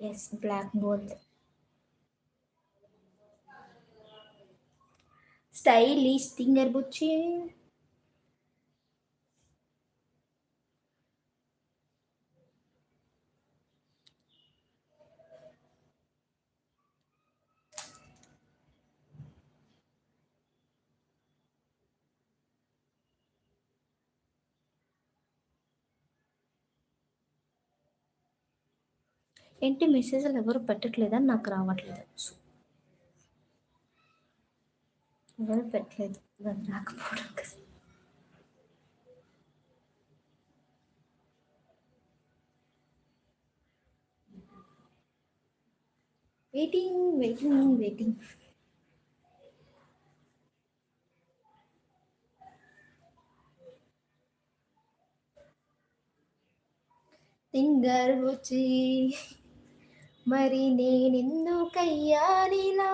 Yes, blackboard. Stylish thing, Arbucci. ఏంటి మెసేజ్లు ఎవరు పెట్టట్లేదని నాకు రావట్లేదు ఎవరు పెట్టలేదు దాన్ని రాకపోవడం కదా వెయిటింగ్ వెయిటింగ్ వెయిటింగ్ సింగర్ వచ్చి మరి నేనెందుకయ్యానిలా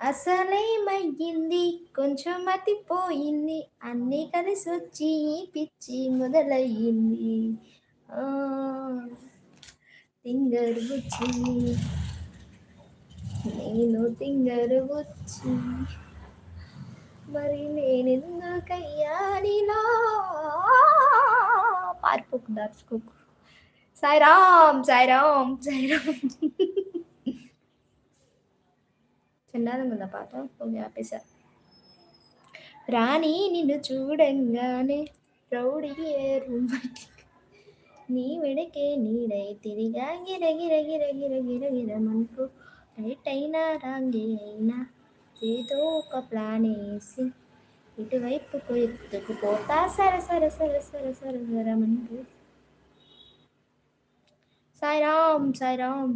అసలేమయ్యింది కొంచెం మతిపోయింది అన్నీ కలిసి వచ్చి పిచ్చి మొదలయ్యింది. తింగరు వచ్చి నేను తింగరు వచ్చి మరి నేనెందుకయ్యానిలా పారిపోకు దాచుకోకు సాయిరామ్ సాయిరామ్ సాయిరామ్ చిన్నది ఉందా పాట? ఓకే ఆపేసా. రాణి నిన్ను చూడంగానే రౌడీ నీ వెడకే నీడై తిరిగా గిర గిర గిర రైట్ అయినా రాంగే అయినా ఏదో ఒక ప్లాన్ వేసి ఇటువైపుకు ఎత్తుకుపోతా. సర సర సర సర సర సర మనకు సాయిరామ్ సాయిరామ్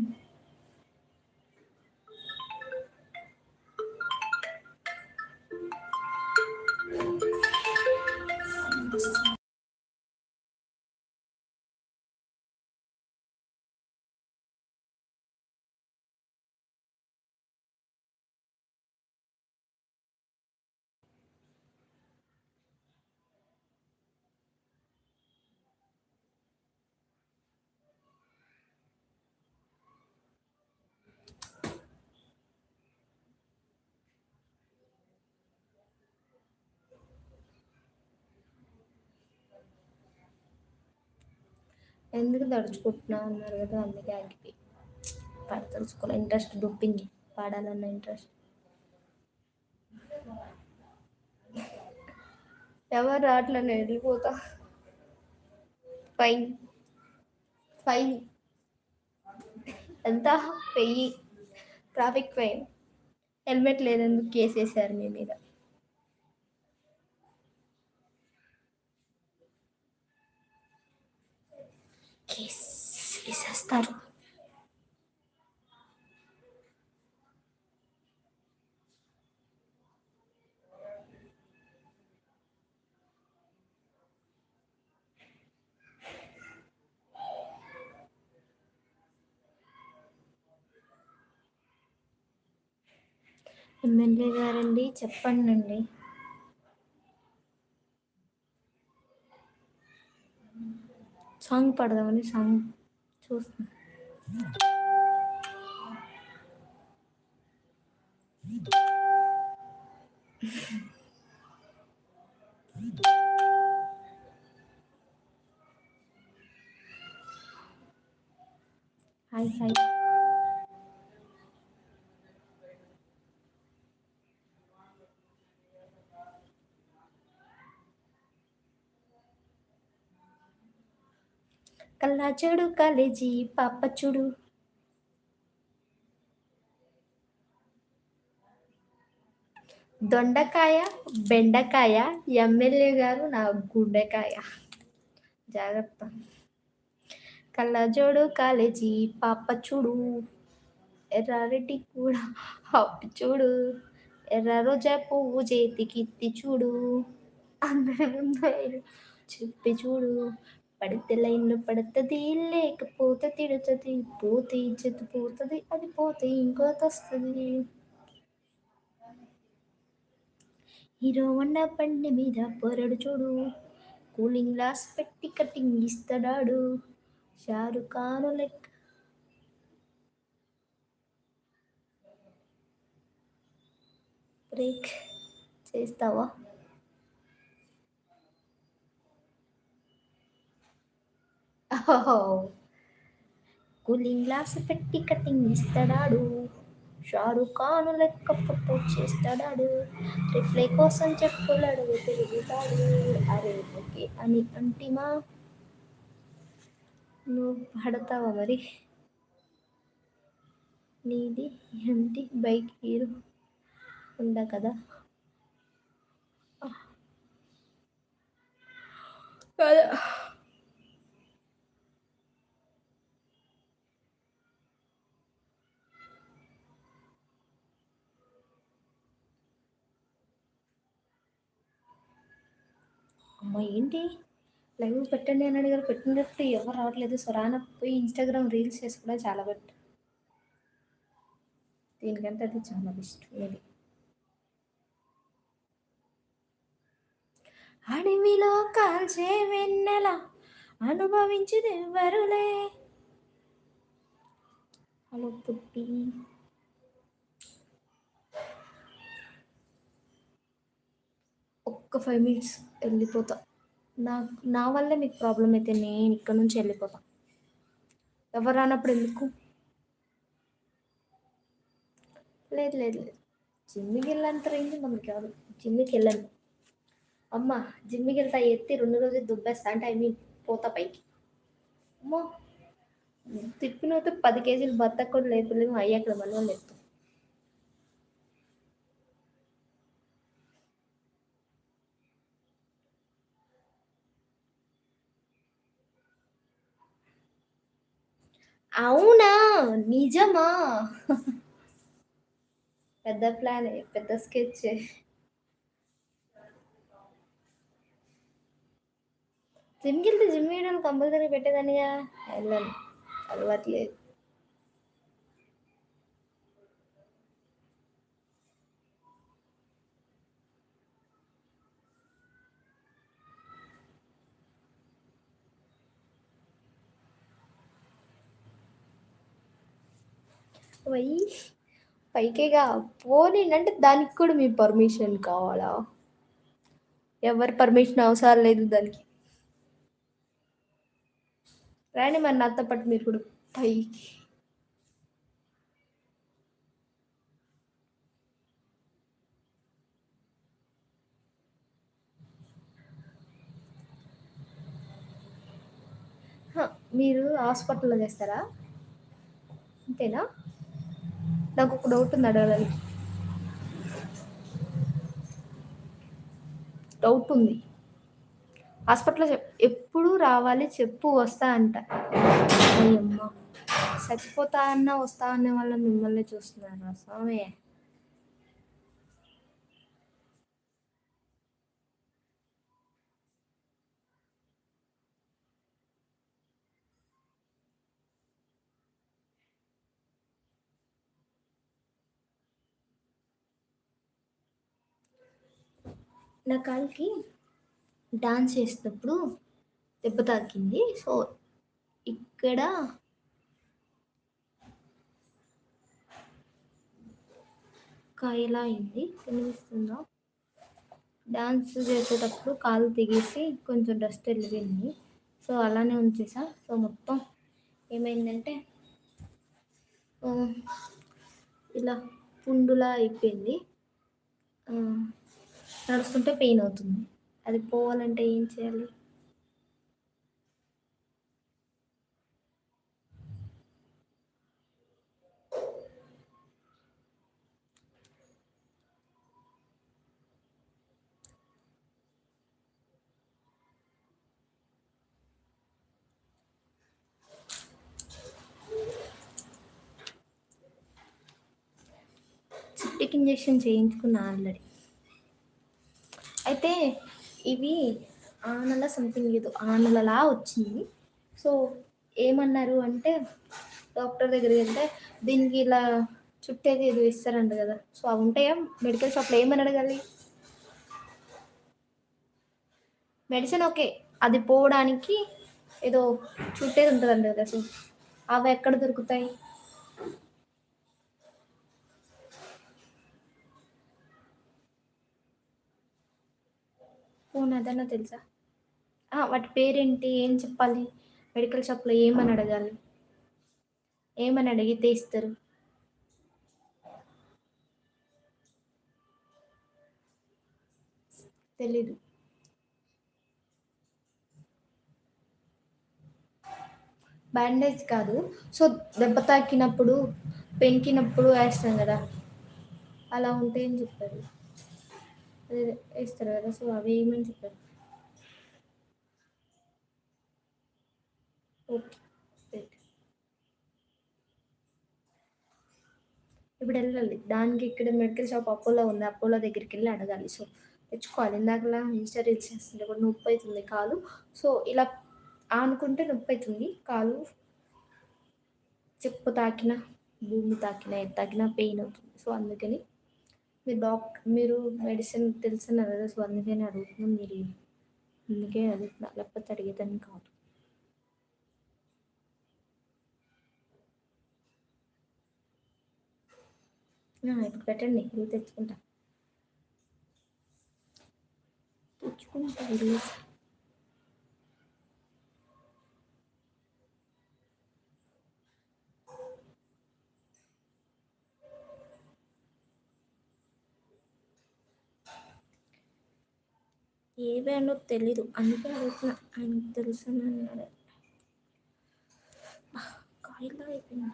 ఎందుకు తడుచుకుంటున్నావు అన్నారు కదా అందుకే ఆగిపోయి. పాట తడుచుకోవాలి ఇంట్రెస్ట్ డుప్పింగ్ పాడాలన్న ఇంట్రెస్ట్. ఎవరు రావట్లే నేను వెళ్ళిపోతా. ఫైన్. ఫైన్. ఎంత? వెయ్యి. Traffic fine. హెల్మెట్ లేదందుకు కేసు వేసారు మీ మీద. వేసేస్తారు ఎమ్మెల్యే గారండి చెప్పండి అండి సాంగ్ పాడదామని సాంగ్ చూస్తున్నా. హాయ్ హాయ్ కల్లా చెడు కాలేజీ పాపచుడు దొండకాయ బెండకాయ ఎమ్మెల్యే గారు నా గుండెకాయ. జాగ్రత్త. కళ్ళజోడు కాలేజీ పాప చూడు. ఎర్రారెడ్డి కూడా హప్పు చూడు. ఎర్ర రోజా పువ్వు చేతికిత్తి చూడు. అందరి ముందు చెప్పి చూడు. పడితే లైన్లో పడుతుంది లేకపోతే తిడుతుంది పోతే ఇచ్చేది పోతుంది అది పోతే ఇంకో వస్తుంది. హీరో వండ పండి మీద పొరడు చూడు కూలింగ్ గ్లాస్ పెట్టి కటింగ్ ఇస్తాడాడు షారుఖాను లెక్క. బ్రేక్ చేస్తావా? కూలింగ్ గ్లాస్ పెట్టి కటింగ్ ఇస్తాడాడు షారుఖ్ ఖాన్ లెక్క ప్రపోజ్ చేస్తాడాడు. రిప్లై కోసం చెప్పులాడు తిరుగుతాడు. అరే ఓకే అని అంటిమా. నువ్వు పడతావా మరి? నీది ఎంటి బైక్ హీరో ఉందా కదా. కదా. అమ్మ ఏంటి? లైవ్ పెట్టండి అని అడిగారు. పెట్టినప్పుడు ఎవరు రావట్లేదు. సొరాన పోయి ఇన్స్టాగ్రామ్ రీల్స్ చేసి కూడా చాలా బెట్ దీనికంటే అది చాలా బెస్ట్ ఇది అడవిలో కాల్చే వెన్నెల అనుభవించింది ఎవరులే? హలో పుట్టి. ఒక్క ఫైవ్ మినిట్స్ వెళ్ళిపోతా నా నా వల్లే మీకు ప్రాబ్లం అయితే నేను ఇక్కడ నుంచి వెళ్ళిపోతా. ఎవరు రానప్పుడు ఎందుకు? లేదు లేదు లేదు. జిమ్మికి వెళ్ళంత రేంజ్ మనకి కాదు జిమ్మికి వెళ్ళను. అమ్మ జిమ్మికి వెళ్తా ఎత్తి రెండు రోజులు దుబ్బేస్తా అంటే ఐ మీన్ పోతా పైకి. అమ్మో తిప్పినైతే పది కేజీలు బత్త కూడా లేపలేము అయ్యాక మనం లేదు ఎత్తు అవునా? నిజమా? పెద్ద ప్లాన్ పెద్ద స్కెచ్ జిమ్కి వెళ్తే జిమ్ వేయడానికి కంపల్సరీ పెట్టేదానిగా వెళ్ళను. అలవాట్లేదు పోయి పైకేగా పోనీ దానికి కూడా మీ పర్మిషన్ కావాలా? ఎవరి పర్మిషన్ అవసరం లేదు దానికి. రాని మరి నాతో పాటు మీరు కూడా పైకి. మీరు హాస్పిటల్లో చేస్తారా? అంతేనా? నాకు ఒక డౌట్ ఉంది అడగాలని. డౌట్ ఉంది. హాస్పిటల్లో చెప్ ఎప్పుడు రావాలి చెప్పు వస్తా అంట. అయ్యమ్మ. చచ్చిపోతా అన్న వస్తా అనే వాళ్ళ మిమ్మల్ని చూస్తున్నారు స్వామి? నా కాలికి డాన్స్ చేసేటప్పుడు దెబ్బ తాకింది. సో ఇక్కడ కాయలా అయింది కనిపిస్తుందా డాన్స్ చేసేటప్పుడు కాలు తెగేసి కొంచెం డస్ట్ వెళ్ళిపోయింది సో అలానే ఉంచేసా సో మొత్తం ఏమైందంటే ఇలా పుండులా అయిపోయింది. నడుస్తుంటే పెయిన్ అవుతుంది. అది పోవాలంటే ఏం చేయాలి? చిట్టికి ఇంజెక్షన్ చేయించుకున్నా ఆల్రెడీ ఇవి ఆనల సంథింగ్ ఏదో ఆనలలా వచ్చింది. సో ఏమన్నారు అంటే డాక్టర్ దగ్గరికి వెళ్తే దీనికి ఇలా చుట్టేది ఏదో ఇస్తారంట కదా. సో అవి ఉంటాయా? మెడికల్ షాప్లో ఏమని అడగాలి? మెడిసిన్ ఓకే అది పోవడానికి ఏదో చుట్టేది ఉంటుందండి కదా. సో అవి ఎక్కడ దొరుకుతాయి? ఫోన్ అదన్నా తెలుసా వాటి పేరేంటి? ఏం చెప్పాలి? మెడికల్ షాప్లో ఏమని అడగాలి? ఏమని అడిగితే ఇస్తారు? తెలీదు. బ్యాండేజ్ కాదు. సో దెబ్బ తాకినప్పుడు పెంకినప్పుడు వేస్తాం కదా? అలా ఉంటే అని చెప్పారు ఇస్తారు వేస్తారు కదా సో అవి ఏమని చెప్పారు ఓకే ఇప్పుడు వెళ్ళాలి దానికి ఇక్కడ మెడికల్ షాప్ అపోలో ఉంది అపోలో దగ్గరికి వెళ్ళి అడగాలి సో తెచ్చుకోవాలి ఇందాకలా ఇన్స్టా రీల్స్ చేస్తుంటే కూడా నొప్పి అవుతుంది కాలు సో ఇలా ఆనుకుంటే నొప్పి అవుతుంది కాలు చెప్పు తాకిన భూమి తాకిన ఏది తాకినా పెయిన్ అవుతుంది సో అందుకని మీరు డాక్టర్ మీరు మెడిసిన్ తెలిసిన కదా సో అందుకే నేను అడుగుతున్నాను మీరు. అందుకే అడుగుతున్నా. లేకపోతే అడిగేదాన్ని కాదు. ఇప్పుడు పెట్టండి. ఇల్లు తెచ్చుకుంటా. తెచ్చుకుంటా ఇల్లు ఏ బ్యాండో తెలీదు. అందుకే అడుగుతున్నా. ఆయనకు తెలుసు అన్నాడు కాయలా అయిపోయింది.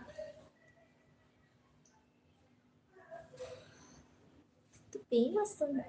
పెయిన్ వస్తుంది.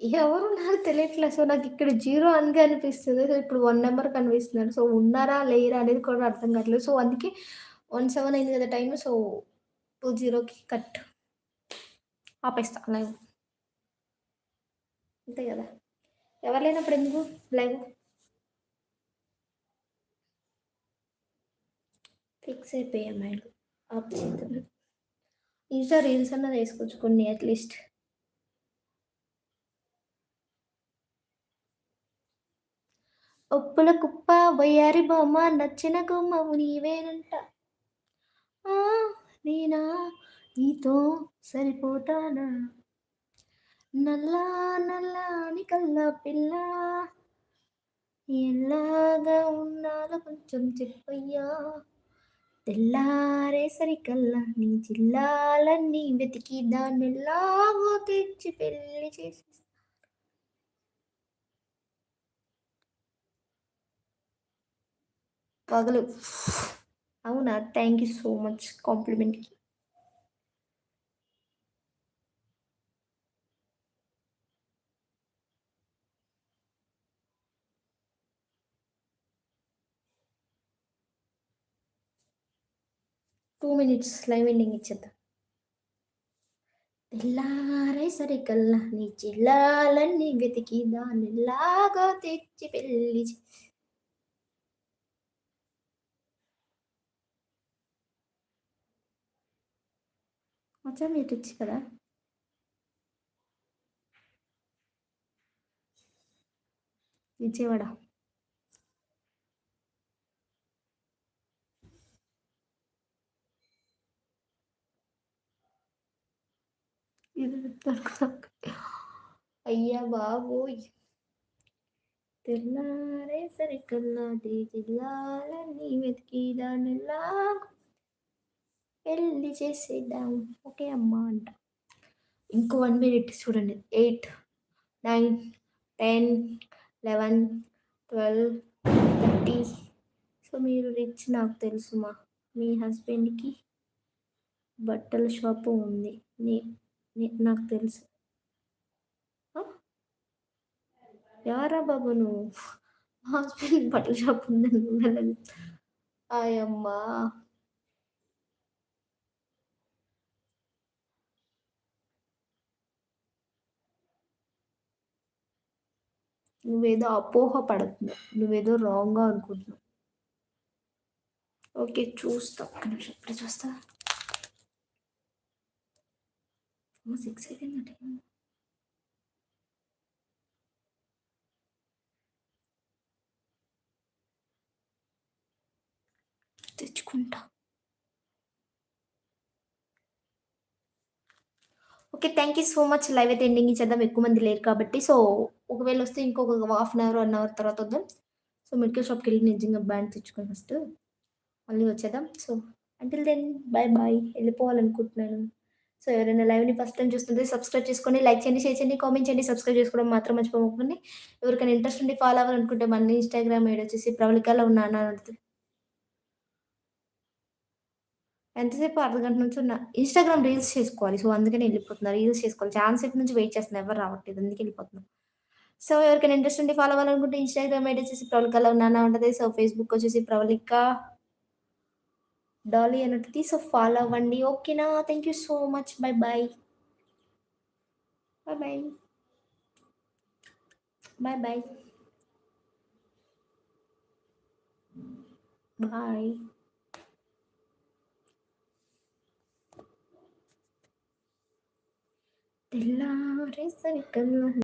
ఎవరు ఉన్నారు తెలియట్లేదు సో నాకు ఇక్కడ జీరో అనిగా అనిపిస్తుంది. సో ఇప్పుడు వన్ నెంబర్ కనిపిస్తున్నాడు. సో ఉన్నారా లేరా అనేది కూడా అర్థం కావట్లేదు. సో అందుకే వన్ సెవెన్ అయింది కదా టైం సో టూ జీరోకి కట్ ఆపేస్తా లైవ్ అంతే కదా. ఎవరు లేనప్పుడు ఎందుకు లైవ్ ఫిక్స్ అయిపోయాం మైండ్ ఆప్ చేద్దాం ఇన్స్టా రీల్స్ అన్నది వేసుకోవచ్చు కొన్ని అట్లీస్ట్ ఒప్పుల కుప్ప వయ్యారి బొమ్మ నచ్చిన గుమ్మము నీవేనంట. నేనా? నీతో సరిపోతానా? నల్లా నల్లాని కల్లా పిల్ల. ఎలాగా ఉన్నాలో కొంచెం చెప్పయ్యా. తెల్లారే సరికల్లా నీ జిల్లాలన్నీ వెతికి దాన్ని ఎలాగో తెచ్చి పెళ్ళి చేసేస్తా. పగలు. అవునా? థ్యాంక్ యూ సో మచ్ కాంప్లిమెంట్కి టూ మినిట్స్ లైవ్ ఎండింగ్ ఇచ్చేద్దాం. తెల్లారే సరికల్లా నీ చిల్లాలన్నీ వెతికి దానిలాగా తెచ్చి పెళ్ళి వచ్చా మీరు ఇచ్చి కదా విజయవాడ అయ్యా బాబోయ్ తెల్లారే సరికల్లా జిల్లాలన్నీ వెతికి దానిలా పెళ్ళి చేసేద్దాం ఓకే అమ్మా అంట. ఇంకో వన్ మినిట్ చూడండి. Eight nine ten eleven twelve thirty so మీరు రిచ్ నాకు తెలుసు మా. మీ హస్బెండ్కి బట్టల షాపు ఉంది. నీ నాకు తెలుసు. ఎవరా బాబు నువ్వు? హస్బెండ్ బట్టల షాప్ ఉందని అయ్యమ్మా నువ్వేదో అపోహ పడుతున్నావు. నువ్వేదో రాంగ్గా అనుకుంటున్నావు. ఓకే చూస్తా. ఒక్క నిమిషం. ఇప్పుడు చూస్తా. సిక్స్ అయిపోయిందంటే తెచ్చుకుంటా. Okay thank you so much live అయితే ఎండింగ్ ఇచ్చేద్దాం. ఎక్కువ మంది లేరు కాబట్టి. సో ఒకవేళ వస్తే ఇంకొక half an hour one hour తర్వాత వద్దాం. సో మెడికల్ షాప్కి వెళ్ళి నిజంగా బ్యాండ్ తెచ్చుకొని ఫస్ట్ మళ్ళీ వచ్చేద్దాం. So until then bye bye వెళ్ళిపోవాలనుకుంటున్నాను. So ఎవరైనా లైవ్ని ఫస్ట్ టైం చూస్తుంటే సబ్స్క్రైబ్ చేసుకొని లైక్ చేయండి షేర్ చేయండి కామెంట్ చేయండి సబ్స్క్రైబ్ చేసుకోవడం మాత్రం మర్చిపోకండి. ఎవరికైనా ఇంట్రెస్ట్ ఉండి ఫాలో అవ్వాలనుకుంటే మన ఇన్స్టాగ్రామ్ ఐడి వచ్చేసి ప్రవళికలో ఉన్నాను అని ఎంతసేపు అర్ధగంట నుంచి ఉన్న ఇన్స్టాగ్రామ్ రీల్స్ చేసుకోవాలి. సో అందుకని వెళ్ళిపోతున్నారు. రీల్స్ చేసుకోవాలి. చాలా సేపు నుంచి వెయిట్ చేస్తున్నారు. ఎవరు రావట్లేదు. అందుకే వెళ్ళిపోతున్నాం సో ఎవరికైనా ఇంట్రెస్ట్ ఉంటే ఫాలో అవ్వాలనుకుంటే ఇన్స్టాగ్రామ్ ఐడి వచ్చేసి ప్రవళికలో ఉన్నానా ఉంటుంది. సో ఫేస్బుక్ వచ్చేసి ప్రవళిక డాలీ అన్నట్టు. సో ఫాలో అవ్వండి. ఓకేనా thank you so much bye bye bye bye bye bye bye తెల్లారే సరికల్లా